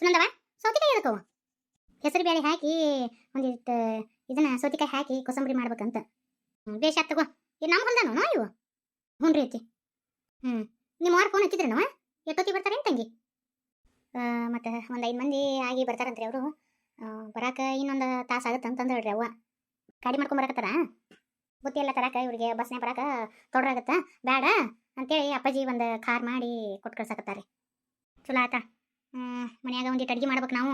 ಸುನಂದವ ಸೌತಿಕಾಯಿ ಎದಕ್ಕವ ಹೆಸರು ಬೇಳೆ ಹಾಕಿ, ಒಂದಿಷ್ಟು, ಇದನ್ನ ಸೌತಿಕಾಯಿ ಹಾಕಿ ಕೊಸಂಬರಿ ಮಾಡ್ಬೇಕಂತ. ಬೇಷ ತಗೋ. ಇದು ನಮ್ಮ ಹೊಲ್ದಾನು ಇವು ಹ್ಞೂ ರೀ ಐತಿ ಹ್ಞೂ ನಿಮ್ಮ ಅವ್ರ ಫೋನ್ ಹಚ್ಚಿದ್ರನವ ಎಷ್ಟೊತ್ತಿಗೆ ಬರ್ತಾರೆ ತಂಗಿ? ಮತ್ತು ಒಂದು ಐದು ಮಂದಿ ಆಗಿ ಬರ್ತಾರಂತ್ರಿ ಅವರು. ಬರಾಕ ಇನ್ನೊಂದು ತಾಸು ಆಗುತ್ತೆ ಅಂತಂದು ಹೇಳ್ರಿ ಅವ್ವ. ಗಾಡಿ ಮಾಡ್ಕೊಂಡ್ ಬರಕತ್ತಾರ? ಬುತ್ತಿ ಎಲ್ಲ ತರಾಕ ಇವ್ರಿಗೆ ಬಸ್ನೇ ಬರಾಕ ತೊಡ್ರಾಗತ್ತ? ಬೇಡ ಅಂತೇಳಿ ಅಪ್ಪಾಜಿ ಒಂದು ಕಾರ್ ಮಾಡಿ ಕೊಟ್ಟು ಕಳ್ಸಕತ್ತಾರೆ. ಚಲೋ ಆತ ಮನ್ಯಾಗ ಒಂದಿಟ್ಟು ಅಡ್ಗೆ ಮಾಡ್ಬೇಕು ನಾವು.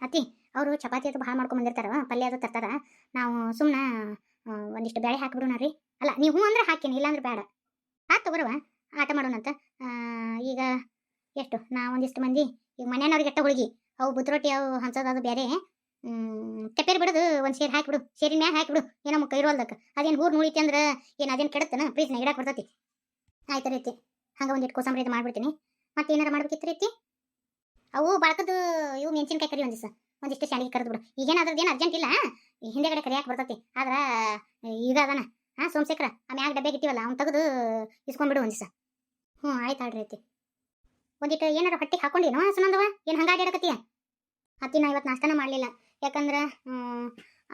ಅತ್ತಿ, ಅವರು ಚಪಾತಿ ಅದು ಭಾಳ ಮಾಡ್ಕೊಂಡ್ ಬಂದಿರ್ತಾರ, ಪಲ್ಯ ಅದು ತರ್ತಾರ. ನಾವು ಸುಮ್ಮನೆ ಒಂದಿಷ್ಟು ಬೇಳೆ ಹಾಕಿಬಿಡೋಣ ರೀ. ಅಲ್ಲ, ನೀವು ಹ್ಞೂ ಅಂದ್ರೆ ಹಾಕೀನಿ, ಇಲ್ಲಾಂದ್ರೆ ಬೇಡ ಆತ್ ತಗೋರವ ಆಟ ಮಾಡೋಣಂತ ಈಗ ಎಷ್ಟು, ನಾ ಒಂದಿಷ್ಟು ಮಂದಿ, ಈಗ ಮನೆಯವ್ರಿಗೆ ಎಟ್ಟ ಹುಡುಗಿ ಅವು ಬುದ್ರೊಟ್ಟಿ ಅವು ಹಂಚೋದು ಬೇರೆ ಹ್ಮ್ ತೆಪ್ಪೇರಿ ಬಿಡೋದು, ಒಂದು ಸೇರಿ ಹಾಕಿಬಿಡು ಸೇರಿನ ಮ್ಯಾಗ ಹಾಕಿಬಿಡು ಏನೋ ಮುಖ ಇರೋಲ್ದಕ್ಕೆ ಅದೇನು ಹೂರ್ ನುಳಿತಿ ಅಂದ್ರೆ, ಏನು ಅದೇನು ಕೆಡತ್ತನ ಪ್ಲೀಸ್ ನಾ ಇಡಕ್ಕೆ ಬರ್ತೈತಿ. ಆಯ್ತು ರೀತಿ ಹಂಗೆ ಒಂದಿಟ್ಟು ಕೋಸಂಬರಿ ಇದು ಮಾಡ್ಬಿಡ್ತೀನಿ. ಮತ್ತೆ ಏನಾರ ಮಾಡ್ಬೇಕಿತ್ತು ರೀತಿ ಅವು ಬಾಳ್ಕದ್ದು ಇವು ಮೆಣಸಿನ್ಕಾಯಿ ಕರಿ ಒಂದಿಸ ಒಂದಿಷ್ಟು ಶಾಲೆಗೆ ಕರೆದು ಬಿಡು. ಈಗೇನು ಏನು ಅರ್ಜೆಂಟ್ ಇಲ್ಲ? ಹಿಂದೆಗಡೆ ಕರಿಯಾಕೆ ಬರ್ತೈತಿ. ಆದ್ರೆ ಈಗ ಅದನ. ಹಾಂ, ಸೋಮಶೇಖರ, ಆ ಮ್ಯಾಗ ಡಬ್ಬೆ ಇಟ್ಟಿವಲ್ಲ, ಅವ್ನು ತೆಗೆದು ಇಸ್ಕೊಂಡ್ಬಿಡು ಒಂದಿಸ ಹ್ಞೂ ಆಯ್ತು ಆಡ್ರಿ ಐತಿ ಒಂದಿಟ್ಟು ಏನಾರ ಹೊಟ್ಟಿಗೆ ಹಾಕೊಂಡೇನೋ ಸುನಂದವ ಏನು ಹಂಗಾಗಿ ಆಡಕತ್ತೀಯ ಅತ್ತಿ ನಾ ಇವತ್ತು ನಾಷ್ಟನ ಮಾಡಲಿಲ್ಲ. ಯಾಕಂದ್ರೆ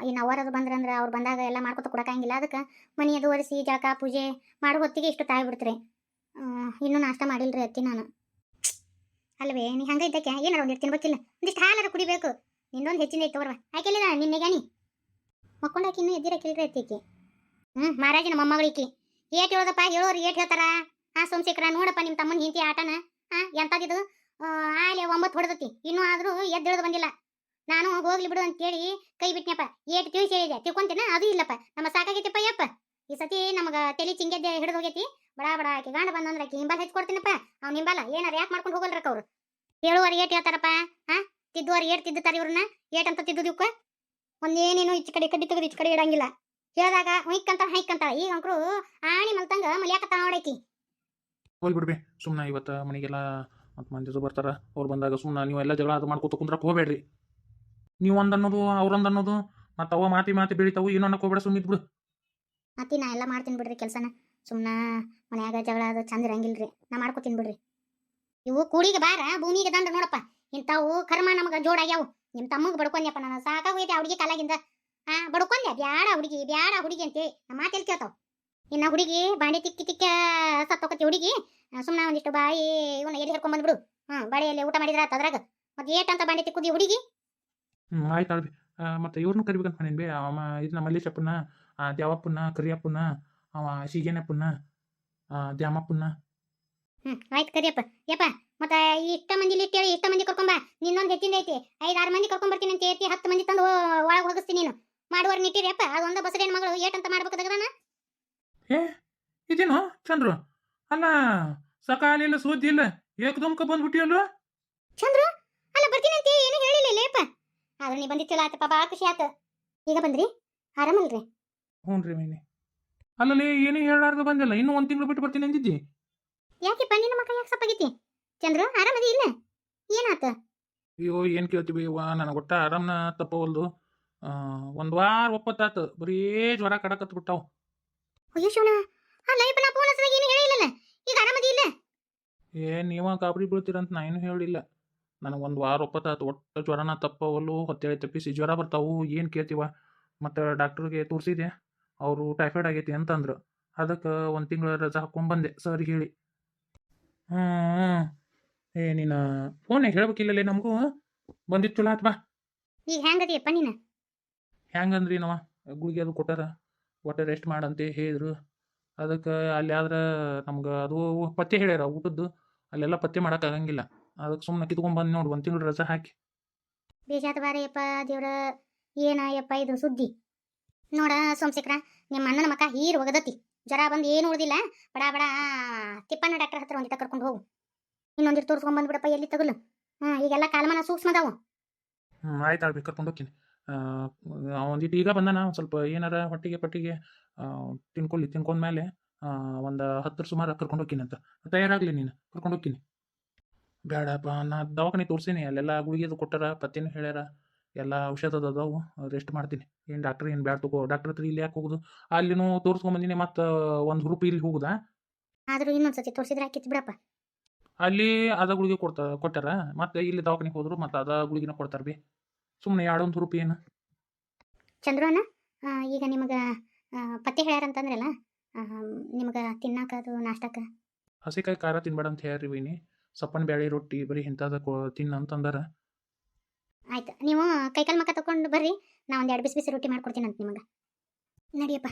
ಇನ್ನು ಅವರದು ಬಂದ್ರಂದ್ರೆ ಅವ್ರು ಬಂದಾಗ ಎಲ್ಲ ಮಾಡ್ಕೊತ ಕೊಡೋಕ್ಕಾಗಿಲ್ಲ ಅದಕ್ಕೆ ಮನೆಯದು ಒರೆಸಿ ಜಳಕ, ಪೂಜೆ ಮಾಡೋ ಹೊತ್ತಿಗೆ ಇಷ್ಟು ತಾಯಿ ಬಿಡ್ತೀರಿ. ಇನ್ನೂ ನಾಷ್ಟ ಮಾಡಿಲ್ಲ ರೀ ಅತ್ತಿ ನಾನು. ಅಲ್ವೇ ನೀ ಹಂಗ ಇದ್ದಕ್ಕೆ ಏನಾರ ಒಂದಿಟ್ಟು ತಿನ್ಬೇಕಿಲ್ಲ ಒಂದಿಷ್ಟು ಹಾಲಾರ ಕುಡಿಬೇಕು. ನಿಂದೊಂದು ಹೆಚ್ಚಿನ ಐತೆ ತಗೋರ್ವ ನಿನ್ನ ನಿನ್ನೆಗಾನಿ ಮಕ್ಕೊಂಡಾಕಿ ಇನ್ನೂ ಎದ್ದಿರಕ್ಕಿಲ್ರಿ ಐತಿಕೆ ಹ್ಞೂ ಮಹಾರಾಜನ ಮೊಮ್ಮಗಳಿಕಿ ಏಟ್ ಹೇಳೋದಪ್ಪ, ಹೇಳೋರು ಏಟ್ ಹೇಳ್ತಾರ? ಹಾ ಸೋಮಶೇಖರ, ನೋಡಪ್ಪ ನಿಮ್ಮ ತಮ್ಮನ ಹಿಂತಿ ಆಟನ. ಹಾ ಎಂತದಿದು ಆಲೆ ಒಂಬತ್ತು ಹೊಡೆದತಿ. ಇನ್ನೂ ಆದ್ರೂ ಎದ್ದೇಳದು ಬಂದಿಲ್ಲ. ನಾನು ಹೋಗ್ಲಿ ಬಿಡು ಅಂತೇಳಿ ಕೈ ಬಿಟ್ನಪ್ಪ. ಏಟ್ ತಿಳಿಸಿ ಹೇಳಿದೆ. ತಿಳ್ಕೊಂತೇನ? ಅದು ಇಲ್ಲಪ್ಪ. ನಮ್ಮ ಸಾಕಾಗೈತಿಪ್ಪ ಯಪ್ಪ ಈ ಸತಿ ನಮಗ ತಲೆ ಚಿಂಗೆದ್ದೆ ಹಿಡಿದು ಹೋಗೈತಿ. ಬಡ ಬಡ ಆಕೆ ಗಂಡ ಬಂದಂದ್ರೆ ಆಕಿ ಹಿಂಬಲ್ ಹಚ್ಕೊಡ್ತೀನಪ್ಪ. ಅವ್ನ ಹಿಂಬಲ್ಲ ಏನಾರ ಯಾಕೆ ಮಾಡ್ಕೊಂಡು ಹೋಗಲ್ರಕ್ಕ ಅವ್ರು? ಹೇಳುವರೆ ಏಟ್ ಹೇಳ್ತಾರಪ್ಪ ಹಾ? ತಿದ್ದುವರೆ ಏಟ್ ತಿದ್ದುತ್ತಾರೆ ಇವ್ರನ್ನ? ಏಟ್ ಅಂತ ತಿದ್ದುದಿಕ್ಕ ಒಂದೇನೇನು ಈಚ ಕಡೆ ಕಡ್ಡಿ ತೆಗೆದು ಈಚ ಕಡೆ ಇಡಂಗಿಲ್ಲ. ಹೇಳಿದಾಗ ಹೊಯ್ಕಂತ ಹೈಕಂತ ಈಗ ಅಂಕರು ಆಣಿ ಮಲ್ತಂಗ ಮಲ್ಯಾಕತ್ತ ನೋಡೈತಿ ಹೋಗಿ ಬಿಡ್ಬಿ ಸುಮ್ಮನೆ ಇವತ್ತು ಮನೆಗೆಲ್ಲ ಮತ್ತು ಮಂದಿದು ಬರ್ತಾರ. ಅವ್ರು ಬಂದಾಗ ಸುಮ್ಮನೆ ಎಲ್ಲ ಜಗಳ ಅದು ಮಾಡ್ಕೊತ ಕುಂದ್ರಕ್ಕೆ ಹೋಗ್ಬೇಡ್ರಿ. ನೀವು ಒಂದನ್ನೋದು ಅವ್ರೊಂದು ಅನ್ನೋದು ಮತ್ತು ಅವ ಮಾತಿ ಮಾತಿ ಬೆಳಿತಾವು ಏನೋ ಅನ್ನಕ್ಕೆ ಹೋಗ್ಬೇಡ ಸುಮ್ಮನೆ ಬಿಡು. ಅತ್ತಿ ನಾ ಎಲ್ಲ ಮಾಡ್ತೀನಿ ಬಿಡ್ರಿ ಕೆಲಸನ. ಸುಮ್ಮನೆ ಮನ್ಯಾಗ ಜಗಳ ಅದು ಚಂದ ಇರಂಗಿಲ್ರಿ. ನಾ ಮಾಡ್ಕೊತೀನಿ ಬಿಡ್ರಿ ಇವು ಕೂಡಿಗೆ ಬಾರ, ಭೂಮಿಗೆ ದಂಡ ನೋಡಪ್ಪ. ಇಂಥವು ಕರ್ಮ ನಮಗ ಜೋಡಾಗ್ಯಾವು ನಿಮ್ಮ ತಮ್ಮಗೆ ಬಡ್ಕೊಂಡ್ಯಪ್ಪ ನಾನು. ಹೋಗಿದ್ಯಾ ಹುಡುಗಿ ಕಾಲಾಗಿಂದ. ಹಾ ಬಡ್ಕೊಂಡೆ ಬ್ಯಾಡ ಹುಡುಗಿ ಬ್ಯಾಡ ಹುಡುಗಿ ಅಂತೇಳಿ ನಮ್ಮ ಮಾತೆಲ್ಲಿ ಕೇಳ್ತಾವ? ಇನ್ನ ಹುಡುಗಿ ಬಾಂಡೆ ತಿಕ್ಕಿ ತಿಕ್ಕ ಸತ್ತೋಕತಿ ಹುಡುಗಿ. ಸುಮ್ಮನೆ ಒಂದಿಷ್ಟು ಬಾಯಿ ಇವನ್ನ ಎಲ್ಲಿ ಹಿಡ್ಕೊಂಡ್ ಬಂದ್ಬಿಡು. ಹ್ಮ್ ಬಾಡಿಯಲ್ಲಿ ಊಟ ಮಾಡಿದ್ರ ಅದ್ರಾಗ. ಮತ್ತೆ ಏಟಂತ ಬಾಂಡೆ ತಿಕ್ಕುದಿ ಹುಡುಗಿ? ಹ್ಞೂ ಮತ್ತೆ ಇವ್ರನ್ನೂ ಕರಿಬೇಕಂತ ಅವ ಅವ ನಮ್ಮ ಮಲ್ಲೇಶಪ್ಪನ ದ್ಯಾವಪ್ಪನ ಕರಿಯಪ್ಪನ ಅವ ಶಿಗೇನಪ್ಪನ ಆ ಪುನ್ನ ಹ್ಮ್ ಆಯ್ತು ಕರಿಯಪ್ಪ ಯಪ್ಪ ಮತ್ತ ಇಷ್ಟ ಮಂದಿ ಇಟ್ಟೇಳಿ ಇಷ್ಟ ಮಂದಿ ಕರ್ಕೊಂಬ ನಿನ್ನೊಂದು ಹೆಚ್ಚಿಂದ ಐತಿ. ಆರು ಮಂದಿ ಕರ್ಕೊಂಡ್ ಬರ್ತೀನಿ ಅಂತ ಹೇಳ್ತಿ ಹತ್ತು ಮಂದಿ ತಂದು ಒಳಗೆ ಹೋಗಿಸ್ತೀನಿ ನೀನು. ಮಾಡುವರ್ ನಿಟ್ಟಿರಿಯಪ್ಪ ಅದೊಂದ ಬಸರೇನ್ ಮಗಳು ಏಟಂತ ಮಾಡ್ಬೇಕು ತೆಗದಾನ ಏ ಇದೇನು ಚಂದ್ರು? ಅಲ್ಲ ಸಕಾಲಿಲ್ಲ ಸುದ್ದಿ ಇಲ್ಲ ಏಕದಮ್ಕ ಬಂದ್ಬಿಟ್ಟಿಯಲ್ವ ಚಂದ್ರು ಅಲ್ಲ ಬರ್ತೀನಿ ಅಂತ ಏನು ಹೇಳಿಲ್ಲ ಲೇಪ ಆದ್ರೆ ನೀ ಬಂದಿತ್ತಿಲ್ಲ ಆತ ಪಾಪ ಖುಷಿ ಆತ. ಈಗ ಬಂದ್ರಿ? ಆರಾಮಲ್ರಿ? ಹ್ಞೂ ರೀ ಮೀನಿ. ಅಲ್ಲಲ್ಲಿ ಏನೇ ಹೇಳಾರ್ದು ಬಂದಿಲ್ಲ. ಇನ್ನೂ ಒಂದು ತಿಂಗಳು ಬಿಟ್ಟು ಬರ್ತೀನಿ ಅಂದಿದ್ದಿ? ಯಾಕೆ ನಿನ್ನ ಮಕ್ಕ ಯಾಕೆ ಸಪ್ಪಾಗೈತಿ ಚಂದ್ರ ಆರಾಮದಿ ಇಲ್ಲ? ಏನಾತ? ಅಯ್ಯೋ ಏನು ಕೇಳ್ತೀವಿ? ವಾ ನನಗೆ ಒಟ್ಟ ಆರಾಮ್ನ ತಪ್ಪವಲ್ದು ಒಂದು ವಾರ ಒಪ್ಪತ್ತಾತು ಬರೀ ಜ್ವರ ಕಡಕತ್ ಬಿಟ್ಟಾವು ಅಯ್ಯೋ ಶಿವಣ ಆ ಲೈಫ್ ನಾ ಫೋನ್ ಹಚ್ಚಿದಾಗ ಏನು ಹೇಳಿಲ್ಲಲ್ಲ ಈಗ ಆರಾಮದಿ ಇಲ್ಲ? ಏ ನೀವ ಕಾಬರಿ ಬೀಳ್ತೀರಂತ ನಾ ಏನು ಹೇಳಿಲ್ಲ. ನನಗೆ ಒಂದು ವಾರ ಒಪ್ಪತ್ತಾತು ಒಟ್ಟು ಜ್ವರನ ತಪ್ಪವಲ್ಲು ಹೊತ್ತೇಳಿ ತಪ್ಪಿಸಿ ಜ್ವರ ಬರ್ತಾವು. ಏನು ಕೇಳ್ತೀವ? ಮತ್ತು ಡಾಕ್ಟ್ರಿಗೆ ತೋರಿಸಿದೆ ಅವರು ಟೈಫಾಯ್ಡ್ ಆಗೈತಿ ಅಂತಂದ್ರು. ಅದಕ್ಕೆ ಒಂದು ತಿಂಗಳ ರಜಾ ಹಾಕೊಂಡ್ಬಂದೆ ಸರ್ ಹೇಳಿ. ಹಾಂ ಏ ನೀನು ಫೋನಾಗ ಹೇಳ್ಬೇಕಿಲ್ಲಲೇ ನಮಗೂ? ಬಂದಿತ್ತು ಚಲೋ ಆತ್ ಬಾ. ಈಗ ಹೆಂಗದಿಯಪ್ಪ ನೀನು? ಹೆಂಗಂದ್ರಿ ನಾವ ಗುಳಿಗೆ ಅದು ಕೊಟ್ಟಾರ. ಒಟ್ಟು ರೆಸ್ಟ್ ಮಾಡಂತೆ ಹೇಳಿದ್ರು. ಅದಕ್ಕೆ ಅಲ್ಲಿ ಆದ್ರೆ ನಮ್ಗೆ ಅದು ಪತ್ತೆ ಹೇಳ್ಯಾರ ಊಟದ್ದು. ಅಲ್ಲೆಲ್ಲ ಪತ್ತೆ ಮಾಡೋಕ್ಕಾಗಂಗಿಲ್ಲ ಅದಕ್ಕೆ ಸುಮ್ಮನೆ ಕಿತ್ಕೊಂಡ್ಬಂದು ನೋಡು ಒಂದು ತಿಂಗಳು ರಜಾ ಹಾಕಿ. ಬೇಜಾತ ಬಾರಯ್ಯಪ್ಪ ದೇವ್ರ. ಇದು ಸುದ್ದಿ? ನೋಡ ಸೋಮಶೇಖರ ನಿಮ್ಮ ಅಣ್ಣನ ಮಕ್ಕ ಹೀರ್ ಒಗದತಿ. ಜ್ವರ ಬಂದು ಏನು ಉಳಿದಿಲ್ಲ. ಬಡ ಬಡ ತಿಪ್ಪಣ್ಣ ಡಾಕ್ಟರ್ ಹತ್ರ ಒಂದಿಟ ಕರ್ಕೊಂಡು ಹೋಗು. ಇನ್ನೊಂದಿಟ್ಟು ತೋರಿಸ್ಕೊಂಡ್ ಬಂದ್ಬಿಡಪ್ಪ, ಎಲ್ಲಿ ತಗಲು? ಹ್ಞೂ ಈಗೆಲ್ಲ ಕಾಲಮಾನ ಸೂಕ್ಷ್ಮ ಅದಾವು ಹ್ಞೂ ಆಯ್ತು ಆಳ್ಬೇಕು ಕರ್ಕೊಂಡು ಹೋಗ್ತೀನಿ. ಒಂದಿಟ್ಟು ಈಗ ಬಂದಾನ ಸ್ವಲ್ಪ ಏನಾರ ಹೊಟ್ಟಿಗೆ ಪಟ್ಟಿಗೆ ತಿನ್ಕೊಳ್ಳಿ, ತಿನ್ಕೊಂಡ್ಮೇಲೆ ಒಂದು ಹತ್ತರ ಸುಮಾರು ಕರ್ಕೊಂಡು ಹೋಗ್ತೀನಿ ಅಂತ. ತಯಾರಾಗಲಿ ನೀನು, ಕರ್ಕೊಂಡು ಹೋಗ್ತೀನಿ. ಬೇಡಪ್ಪ ನಾ ದವಾಖಾನೆ ತೋರಿಸೀನಿ, ಅಲ್ಲೆಲ್ಲ ಗುಳಿಗೆದು ಕೊಟ್ಟಾರ, ಪತ್ತೇನು ಹೇಳ್ಯಾರ, ಎಲ್ಲ ಔಷಧದ ಅದಾವು, ರೆಸ್ಟ್ ಮಾಡ್ತೀನಿ. ಏನು ಡಾಕ್ಟ್ರ್ ಏನು ಬ್ಯಾಡ ತಗೋ ಡಾಕ್ಟ್ರ್ ಹತ್ರ ಇಲ್ಲಿ ಯಾಕೆ ಹೋಗುದು? ಅಲ್ಲಿನೂ ತೋರಿಸ್ಕೊಂಬಂದಿನಿ ಮತ್ತೆ ಒಂದು ಹುರುಪು ಇಲ್ಲಿ ಹೋಗುದಾ? ಆದ್ರೂ ಇನ್ನೊಂದ್ಸತಿ ತೋರಿಸಿದ್ರೆ ಹಾಕಿತ್ತು ಬಿಡಪ್ಪ. ಅಲ್ಲಿ ಅದ ಗುಳಿಗೆ ಕೊಡ್ತಾ ಕೊಟ್ಟಾರ? ಮತ್ತೆ ಇಲ್ಲಿ ದವಾಖಾನಿಗೆ ಹೋದ್ರು ಮತ್ತೆ ಅದ ಗುಳಿಗೆನ ಕೊಡ್ತಾರ ಬಿ. ಸುಮ್ಮನೆ ಎರಡೊಂದು ರೂಪಾಯಿ ಏನು? ಚಂದ್ರಣ್ಣ ಈಗ ನಿಮಗೆ ಪತ್ತೆ ಹೇಳ್ಯಾರಂತಂದ್ರಲ್ಲ ನಿಮಗೆ ತಿನ್ನಾಕ ಅದು ನಾಷ್ಟಕ್ಕೆ? ಹಸಿಕಾಯಿ ಖಾರ ತಿನ್ಬೇಡ ಅಂತ ಹೇಳ್ರಿ ವೀನಿ ಸಪ್ಪನ ಬ್ಯಾಳಿ ರೊಟ್ಟಿ ಬರೀ ಇಂಥದ ಕೊ ತಿನ್ನ ಅಂತಂದಾರ. ಆಯ್ತು ನೀವು ಕೈಕಾಲು ಮಕ್ಕ ಎರಡು ಬಿಸಿ ಬಿಸಿ ರೊಟ್ಟಿ ಮಾಡ್ಕೊಡ್ತೀನಿ ಅಂತ ನಿಮಗೆ. ನಡಿಯಪ್ಪ.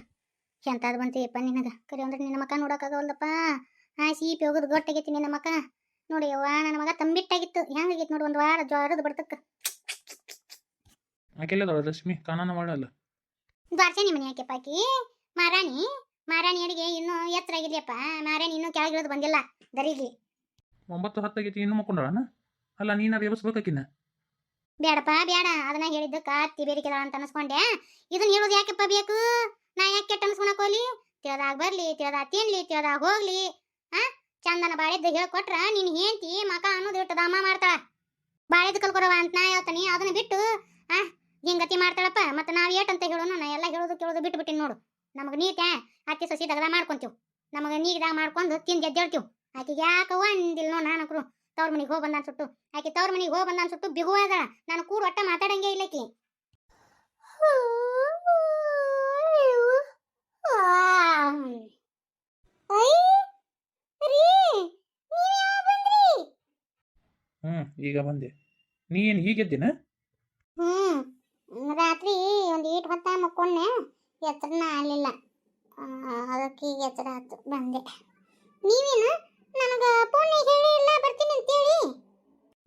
ಎಂತಾದ್ ಬಂತೀಯಪ್ಪ ನಿನಗೆ. ಕರಿ ಅಂದ್ರೆ ನಿನ್ನ ಮಕ್ಕ ನೋಡೋಕ್ಕಾಗವಲ್ಲಪ್ಪ ಆ ಸೀಪಿ ಹೋಗೋದು ಗೊಟ್ಟಾಗೈತಿ ನಿನ್ನ ಮಕ್ಕ ನೋಡಿ ಅವ್ವ ನನ್ನ ಮಗ ತಂಬಿಟ್ಟಾಗಿತ್ತು. ಹೆಂಗಾಗಿತ್ತು ನೋಡಿ ಒಂದು ವಾರ ಜ್ವರದ ಬರ್ತಕ್ಕ ಆಕೆಲ್ಲದ ರಶ್ಮಿ ಕಾನಾನ ಮಾಡಲ್ಲ ದ್ವಾರ್ಚೆ ಮನೆ ಯಾಕೆಪ್ಪ ಆಕಿ. ಮಾರಾಣಿ ಮಾರಾಣಿ ಅಡಿಗೆ ಇನ್ನೂ ಎತ್ತರ ಆಗಿದೆಯಪ್ಪ. ಮಾರಾಣಿ ಇನ್ನೂ ಕೆಳಗಿಳಿದು ಬಂದಿಲ್ಲ. ದರಿಗೆ ಒಂಬತ್ತು ಹತ್ತಾಗೈತಿ ಇನ್ನು ಮಕ್ಕೊಂಡಾಳನ? ಅಲ್ಲ ನೀನ ವ್ಯವಸ್ಬೇಕಾಕಿನ ಬೇಡಪ್ಪ, ಬೇಡ. ಅದನ್ನ ಹೇಳಿದ್ದು ಅತ್ತಿ ಬೇರಿಕೆದಾಳ ಅಂತ ಅನ್ಸ್ಕೊಂಡೆ. ಇದನ್ನ ಹೇಳೋದು ಯಾಕೆಪ್ಪ ಬೇಕು? ನಾ ಯಾಕೆ ಕೆಟ್ಟ ಅನ್ಸ್ಕೊಳಕ್ ಹೋಗ್ಲಿ? ತಿಳ್ದಾಗ ಬರ್ಲಿ, ತಿಳ್ದಾಗ ತಿನ್ಲಿ, ತಿಳ್ದಾಗ ಹೋಗ್ಲಿ. ಆ? ಚಂದನ ಬಾಳೆದ್ದು ಹೇಳ್ಕೊಟ್ರ ನೀನ್ ಹೆಂಡ್ತಿ ಮಕ ಅನ್ನೋದು ಇಟ್ಟದ ಅಮ್ಮ ಮಾಡ್ತಾಳ. ಬಾಳಿದ್ದು ಕಲ್ಕೊರವ ಅಂತ ನಾ ಹೇಳ್ತಾನಿ, ಅದನ್ನ ಬಿಟ್ಟು, ಆ? ಹಿಂಗತಿ ಮಾಡ್ತಾಳಪ್ಪ? ಮತ್ತೆ ನಾವ್ ಏಟ್ ಅಂತ ಹೇಳೋಣ ನಾ ಎಲ್ಲ ಹೇಳೋದು ಕೇಳೋದು ಬಿಟ್ಟು ಬಿಟ್ಟಿನಿ ನೋಡು. ನಮಗೆ ನೀತೆ ಅತ್ತಿ ಸೊಸಿ ತಗದ ಮಾಡ್ಕೊಂತೀವ್. ನಮಗೆ ನೀಗದಾಗ ಮಾಡ್ಕೊಂಡು ತಿಂದು ಎದ್ದೇಳ್ತೀವಿ ಆಕಿಗೆ ಯಾಕ ಒಂದಿಲ್ಲ ನೋಡ್ ನಾನಕ್ರು. ತವ್ರ ಮನೆಗೆ ಹೋಗಿ ಬಂದಾನ್ ಸುಟ್ಟು ಆಕೆ ತವ್ರ ಮನೆಗೆ ಹೋಗಿ ಬಂದಾನ್ ಸುಟ್ಟು ಬಿಗುವಾದ ನಾನು ಕೂಡ ಒಟ್ಟ ಮಾತಾಡಂಗೆ ಇಲ್ಲ ಆಕಿ ಹ್ಞೂ ಈಗ ಬಂದೆ. ನೀ ಏನು ಈಗ ಎದ್ದಿನ? ಹ್ಮ್ ರಾತ್ರಿ ಒಂದು ಈಟ್ ಹೊತ್ತ ಮಕ್ಕೊಂಡೆ ಎತ್ತರನ ಆಗಲಿಲ್ಲ. ಅದಕ್ಕೆ ಈಗ ಎತ್ತರ ಆಯ್ತು ಬಂದೆ. ನೀವೇನು? ನನಗೆ ಫೋನ್ ಹೇಳಿ ಇಲ್ಲ, ಬರ್ತೀನಿ ಅಂತೇಳಿ.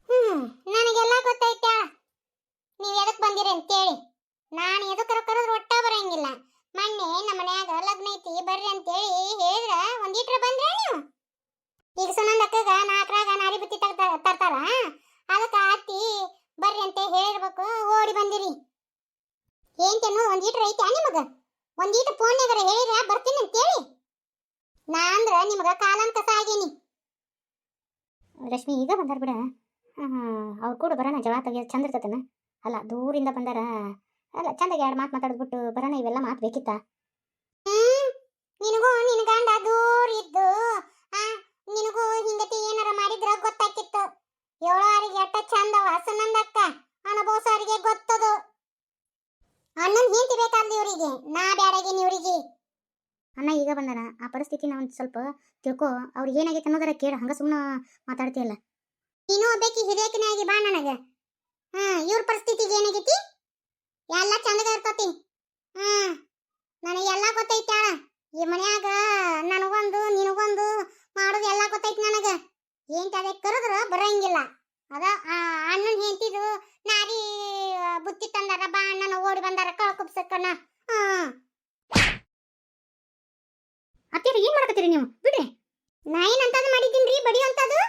ಹ್ಮ್, ನನಗೆಲ್ಲ ಗೊತ್ತೈತೆ ನೀವು ಎದಕ್ಕೆ ಬಂದಿರಿ ಅಂತೇಳಿ. ನಾನು ಎದಕ್ಕೆ ಕರೆದ್ರು ಒಟ್ಟ ಬರಂಗಿಲ್ಲ. ಮೊನ್ನೆ ನಮ್ಮ ಮನ್ಯಾಗ ಲಗ್ನ ಐತಿ, ಬರ್ರಿ ಅಂತೇಳಿ ಹೇಳಿದ್ರ ಒಂದೀಟ್ರ ಬಂದ್ರೆ ನೀವು? ಈಗ ಸುನಂದ ಅಕ್ಕಗ ನಾಲ್ಕರಾಗ ನಾರಿ ಬುತ್ತಿ ತರ್ತಾರ ಅದಕ್ಕೆ ಅತ್ತಿ ಬರ್ರಿ ಅಂತ ಹೇಳಿರ್ಬೇಕು, ಓಡಿ ಬಂದಿರಿ. ಏನ್ ಒಂದ್ ಲೀಟರ್ ಐತೆ ನಿಮಗ? ಒಂದ್ ಲೀಟರ್ ಫೋನ್ಯಾಗರ ಹೇಳಿರ ಬರ್ತೀನಿ ಅಂತೇಳಿ. ನಾ ಅಂದ್ರ ನಿಮಗ ಕಾಲನ್ ಕಸ ಆಗೀನಿ. ರಶ್ಮಿ ಈಗ ಬಂದಾರ ಬಿಡ. ಅವ್ರು ಕೂಡ ಬರೋಣ ಜವಾ ತೆಗಿಯ ಚಂದ ಇರ್ತತನ? ಅಲ್ಲ, ದೂರಿಂದ ಬಂದಾರ. ಅಲ್ಲ, ಚಂದಾಗಿ ಎರಡು ಮಾತು ಮಾತಾಡ್ಬಿಟ್ಟು ಬರೋಣ ಇವೆಲ್ಲ ಮಾತು ಬೇಕಿತ್ತ? ನಿನಗೂ ನಿನ್ ಗಂಡ ದೂರ ಇದ್ದು, ಆ, ನಿನಗೂ ಹಿಂಗತಿ ಏನಾರ ಮಾಡಿದ್ರ ಗೊತ್ತಾಕಿತ್ತು. ಏಳೋರಿಗೆ ಎಟ್ಟ ಚಂದವ ಅನುಭವಿಸೋರಿಗೆ ಗೊತ್ತದು ಅಣ್ಣನ್ ಹೆಂಡತಿ ಬೇಕಾದ್ಲಿ ಇವರಿಗೆ ನಾ ಬ್ಯಾಡಗೇನಿ ಇವರಿಗೆ ಅಣ್ಣ ಈಗ ಬಂದಾನ ಆ ಪರಿಸ್ಥಿತಿನ ಒಂದು ಸ್ವಲ್ಪ ತಿಳ್ಕೊ. ಅವ್ರಿಗೆ ಏನಾಗೈತೆ ಅನ್ನೋದರ ಕೇಳ. ಹಂಗ ಸುಮ್ಮನೆ ಮಾತಾಡ್ತೀಯಲ್ಲ. ನೀನು ಒಬ್ಬಾಕಿ ಆಗಿ ಬಾ ನನಗೆ. ಹಾ, ಇವ್ರ ಪರಿಸ್ಥಿತಿಗೆ ಏನಾಗೈತಿ ಎಲ್ಲ ಚಂದಗ ಇರ್ತತಿ ಹಾ ನನಗೆ ಎಲ್ಲ ಗೊತ್ತೈತ ಈ ಮನ್ಯಾಗ ನನಗೊಂದು ನಿನಗೊಂದು ಮಾಡೋದು ಎಲ್ಲ ಗೊತ್ತೈತಿ ನನಗ ಏನ್ ತಲೆ ಕರೆದ್ರ ಬರಂಗಿಲ್ಲ ಅದ ಆ ಅಣ್ಣನ್ ಹೆಂಡತಿದು ನಾರಿ ಆ, ಬುತ್ತಿ ತಂದಾರ ಬಾ ಅಣ್ಣನ ಓಡಿ ಬಂದಾರ ಕಳ ಕುಬ್ಸಕ್ಕನ ಅತ್ತಿರ ಏನ್ ಮಾಡಕತ್ತೀರಿ ನೀವು? ಬಿಡ್ರಿ. ನಾ ಏನ್ ಮಾಡಿದ್ದೀನಿ ರೀ ಬಡಿ ಅಂತದು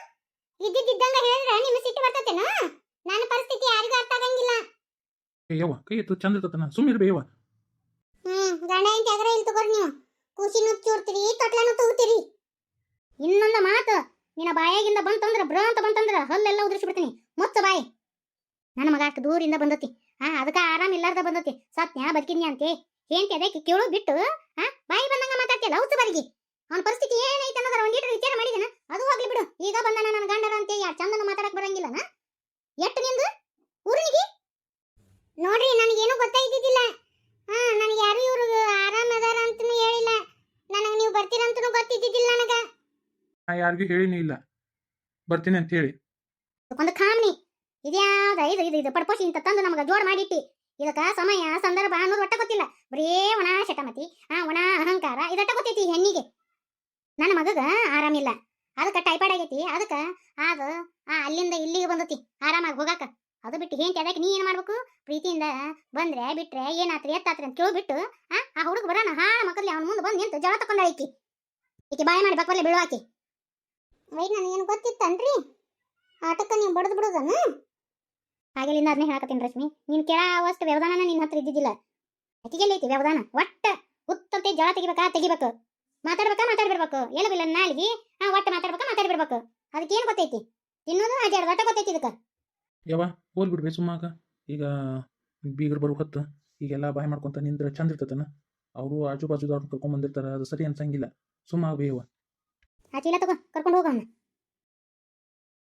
ಇದ್ದಿದ್ದಂಗ ಹೇಳಿದ್ರೆ ನಿಮ್ಮ ಸಿಟ್ಟು ಬರ್ತತೇನ? ನನ್ನ ಪರಿಸ್ಥಿತಿ ಯಾರಿಗೂ ಅರ್ಥ ಆಗಂಗಿಲ್ಲ. ಯವ್ವ ಕೈ ಎತ್ತು ಚಂದ ಇರ್ತತನ ಸುಮ್ಮನೆ ಬೇಯವ್ವ ಹ್ಮ್ ಗಂಡ ಹೆಂಡತಿ ಅದ್ರ ಇಲ್ಲಿ ತಗೋರಿ ನೀವು. ಕೂಸಿನೂ ಚೂರ್ತೀರಿ ತೊಟ್ಲನು ತೂತಿರಿ ಇನ್ನೊಂದು ಮಾತು ನಿನ್ನ ಬಾಯಾಗಿಂದ ಬಂತಂದ್ರ ಬ್ರ ಅಂತ ಬಂತಂದ್ರ ಹಲ್ಲೆಲ್ಲ ಉದುರಿಸಿ ಬಿಡ್ತೀನಿ ಮೊತ್ತ ಬಾಯಿ. ನನ್ನ ಮಗ ಅಷ್ಟು ದೂರಿಂದ ಬಂದತಿ. ಹಾ ಅದಕ್ಕೆ ಆರಾಮ ಇಲ್ಲಾರ್ದ ಬಂದತಿ. ಸತ್ಯ ಬದುಕಿದ್ನಿ ಅಂತೆ? ಏನ್ ಅದಕ್ಕೆ ಕೇಳು ಬಿಟ್ಟು. ಹಾ? ಬಾಯಿ ಬಂದಂಗ ಮಾತಾಡ್ತಿಯಲ್ಲ ಹೌದು ಬರಿಗಿ? ಅವನ ಪರಿಸ್ಥಿತಿ ಏನೈತೆ ಅನ್ನೋದ್ರ ಲೀಟರ್ ವಿಚಾರ ಮಾಡಿದನ? ಅದು ಹೋಗ್ಲಿ ಬಿಡು. ಈಗ ಬಂದಾನ ನನ್ನ ಗಂಡರ ಅಂತ ಯಾರು ಚಂದನ ಮಾತಾಡಕ್ ಬರಂಗಿಲ್ಲನ? ಎಟ್ಟು ನಿಂದು? ಊರಿನಿಗೆ? ನೋಡ್ರಿ ನನಗೇನು ಗೊತ್ತಾಯ್ತಿದ್ದಿಲ್ಲ ಹಾ ನನಗೆ ಯಾರು ಇವರು ಆರಾಮ ಅದಾರ ಅಂತನೂ ಹೇಳಿಲ್ಲ. ನನಗೆ ನೀವು ಬರ್ತೀರಂತನೂ ಗೊತ್ತಿದ್ದಿದ್ದಿಲ್ಲ ನನಗ. ನಾ ಯಾರಿಗೂ ಹೇಳಿನೇ ಇಲ್ಲ. ಬರ್ತೀನಿ ಅಂತ ಹೇಳಿ. ಒಂದು ಖಾಮ್ನಿ. ಇದ್ಯಾವ್ದು? ಇದು ಇದು ಇದು ಪಡ್ಪೋಸಿ ಅಂತ ತಂದು ನಮಗೆ ಜೋಡ್ ಮಾಡಿಟ್ಟಿ. ಇದಕ್ಕ ಸಮಯ, ಸಂದರ್ಭ, ಅನ್ನೋದು ಒಟ್ಟ ಗೊತ್ತಿಲ್ಲ. ಬರೇ ಒಣ ಶಟಮತಿ ಆ ಒಣ ಅಹಂಕಾರ, ಇದಟ್ಟ ಗೊತ್ತೈತಿ ಹೆಣ್ಣಿಗೆ. ನನ್ನ ಮಗಗ ಆರಾಮಿಲ್ಲ ಅದಕ್ಕೆ ಟೈಫಾಯ್ಡ್ ಆಗೈತಿ, ಅದಕ್ಕ ಅದು ಆ ಅಲ್ಲಿಂದ ಇಲ್ಲಿಗೆ ಬಂದತಿ, ಆರಾಮಾಗಿ ಹೋಗಾಕ. ಅದು ಬಿಟ್ಟು ಹೇಂತಿ ಅದಕ್ಕೆ ನೀ ಏನು ಮಾಡ್ಬೇಕು? ಪ್ರೀತಿಯಿಂದ ಬಂದ್ರೆ, ಬಿಟ್ರೆ ಏನಾತ್ರಿ, ಎತ್ತಾತ್ರಿ ಅಂತ ಕೇಳ್ಬಿಟ್ಟು, ಆ ಆ ಹುಡುಗ ಬರೋಣ ಹಾಳ ಮಕ್ಕಳಲ್ಲಿ ಅವನ ಮುಂದೆ ಬಂದು ನಿಂತು ಜಳ ತಕೊಂಡ ಐಕಿ ಈಕಿ ಬಾಯಿ ಮಾಡಿ ಬಕ್ಬರ್ಲೆ ಬೀಳುವಾಕಿ ವೈ ನನಗೇನು ಗೊತ್ತಿತ್ತನ್ರಿ? ಆಟಕ್ಕೆ ನೀವು ಬಡದು ಬಿಡೋದನ್ನ ಹಾಗೆಲಿಂದ ಅದನ್ನೇ ಹೇಳಕತ್ತೀನಿ ರಶ್ಮಿ. ನೀನು ಕೇಳಾವಷ್ಟು ವ್ಯವಧಾನ ನಿನ್ನ ಹತ್ರ ಇದ್ದಿದ್ದಿಲ್ಲ. ಅಕ್ಕಿಗೆಲ್ಲ ಐತಿ ವ್ಯವಧಾನ? ಒಟ್ಟ ಉತ್ತಂತೆ ಜಳ ತೆಗಿಬೇಕಾ ತೆಗಿಬೇಕು? ಮಾತಾಡ್ಬೇಕಾ ಮಾತಾಡ್ಬಿಡ್ಬೇಕು? ಎಲಬಿಲ್ಲ ನಾಲ್ಗಿ ಹಾ ಒಟ್ಟು ಮಾತಾಡ್ಬೇಕಾ ಮಾತಾಡ್ಬಿಡ್ಬೇಕು? ಅದಕ್ಕೇನು ಗೊತ್ತೈತಿ? ತಿನ್ನೋದು ಅಡ್ಯಾಡೋದು ಒಟ್ಟ ಗೊತ್ತೈತಿ ಇದಕ್ಕೆ. ಯವ್ವ ಹೋಲ್ ಬಿಡ್ಬೇ ಸುಮ್ಮಾಗ ಈಗ ಬೀಗರು ಬರೋ ಹೊತ್ತು ಈಗೆಲ್ಲ ಬಾಯ್ ಮಾಡ್ಕೊಂತ ನಿಂದ್ರೆ ಚಂದ ಇರ್ತತನ? ಅವರು ಆಜು ಬಾಜುದವ್ರನ್ನ ಕರ್ಕೊಂಡ್ ಬಂದಿರ್ತಾರ ಅದು ಸರಿ ಅನ್ಸಂಗಿಲ್ಲ. ಸುಮ್ಮ ಬೇವ ಆ ಚೀಲ ತಗೋ ಕರ್ಕೊಂಡು ಹೋಗಮ್ಮ